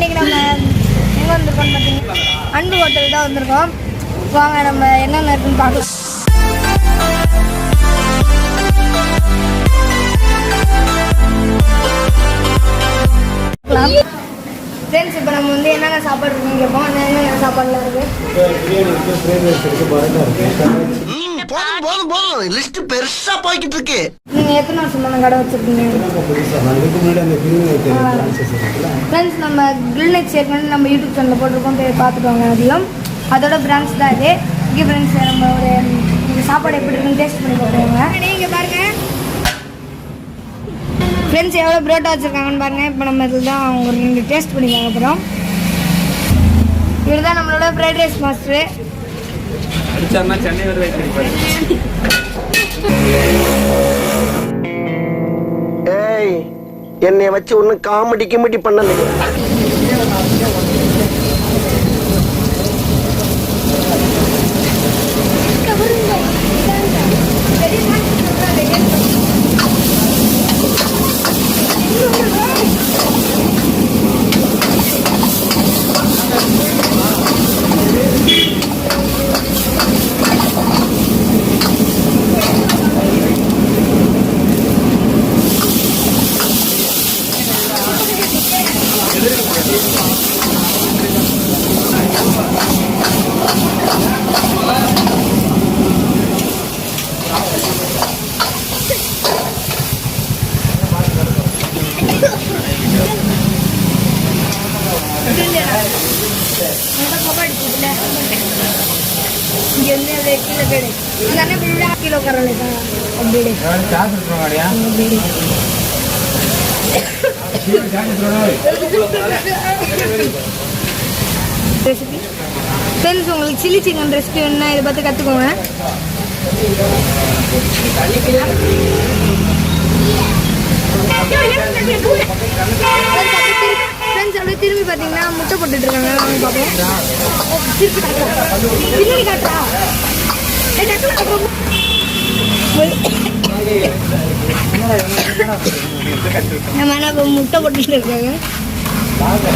இன்றைக்கி நம்ம எங்கே வந்திருக்கோம்னு பார்த்தீங்கன்னா அன்பு ஹோட்டல் தான் வந்திருக்கோம். வாங்க நம்ம என்னென்ன இருக்குன்னு பார்க்கலாம். ஃப்ரெண்ட்ஸ் இப்போ நம்ம வந்து என்னென்ன சாப்பாடு இருக்குன்னு கேட்போம். என்னென்ன சாப்பாடுலாம் இருக்குது போதும் போதும் போதும். லிஸ்ட் பெருசா போய்கிட்டு இருக்கு. நீங்கள் எத்தனை வருஷம் அந்த கடை வச்சுருக்கீங்க? ஃப்ரெண்ட்ஸ் நம்ம கிரில் நெட் சேர்க்கணும் நம்ம யூடியூப் சேனலில் போட்டிருக்கோம். போய் பார்த்துட்டு வாங்க அதையும் அதோட பிரான்ச் தான் இது. இங்கே ஃப்ரெண்ட்ஸ் நம்ம ஒரு சாப்பாடு எப்படி இருக்குன்னு டேஸ்ட் பண்ணி பார்த்துருவாங்க நீங்கள் பாருங்க. ஃப்ரெண்ட்ஸ் எவ்வளோ புரோட்டா வச்சுருக்காங்கன்னு பாருங்க. இப்போ நம்ம இதில் தான் அவங்க ரெண்டு டேஸ்ட் பண்ணி அப்புறம் இவர் தான் நம்மளோட ஃப்ரைட் ரைஸ் மாஸ்டரு அடிச்சாருன்னா சென்னை வரை வைக்கிறீங்க ஏய் என்னை வச்சு ஒன்னும் காமெடி கிமெடி பண்ணல இங்கே வந்து அது கீழே கேடு அந்த அண்ணன் ஃபுல்லா கிலோ கரலை ரெசிபி ஃப்ரெண்ட்ஸ் உங்களுக்கு சில்லி சிக்கன் ரெசிபி வேணும்னா இதை பார்த்து கற்றுக்கோங்க ஃப்ரெண்ட்ஸ் அப்படியே திரும்பி பார்த்தீங்கன்னா முட்டை போட்டுட்டு இருக்காங்க பார்ப்போம் திருப்பி காட்டுறா பின்னாடி காட்டுறா. நம்ம என்ன இப்போ முட்டை போட்டுட்டு இருக்காங்க. ஆமா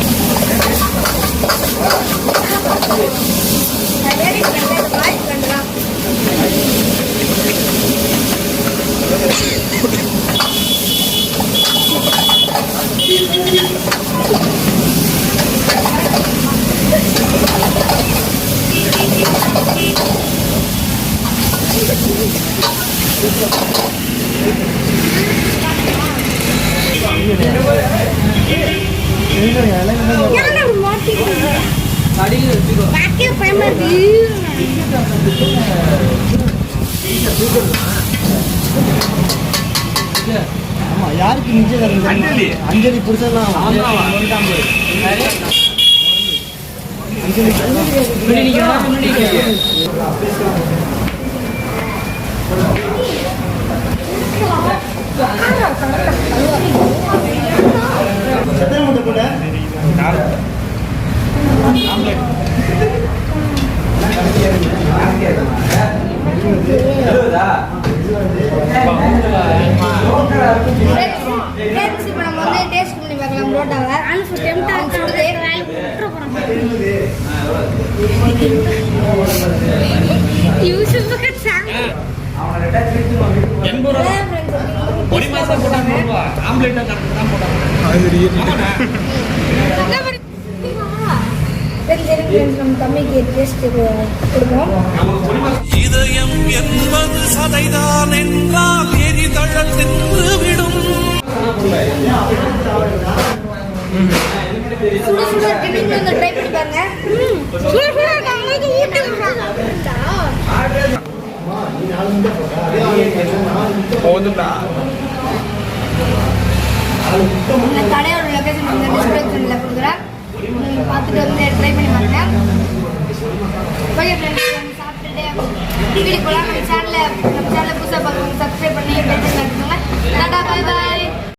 யாருக்கு நிச்சயம் அஞ்சலி. அஞ்சலி புருஷன்லாம் எத்தனை முட்டை போட்ட ஃப்ரெண்ட்ஸ் இப்போ நம்ம வந்து டேஸ்ட் பண்ணி பார்க்கலாம் புரோட்டாவை அனுப்பு டெம்டாக சுடுது எண்பது மாசம் போட்டாங்க ஆம்லேட்டா கணக்கு தான் போட்டாங்க இதயம் என்பது சதைதான் என்றால் எரிதழல் நின்றுவிடும் சுட சுட வந்து ட்ரை பண்ணி பாருங்க. சுட சுட போதும்டா இந்த கடையோட லொகேஷன் வந்து டிஸ்கிரிப்ஷனில் கொடுக்குறேன் பார்த்துட்டு வந்து ட்ரை பண்ணி பாருங்க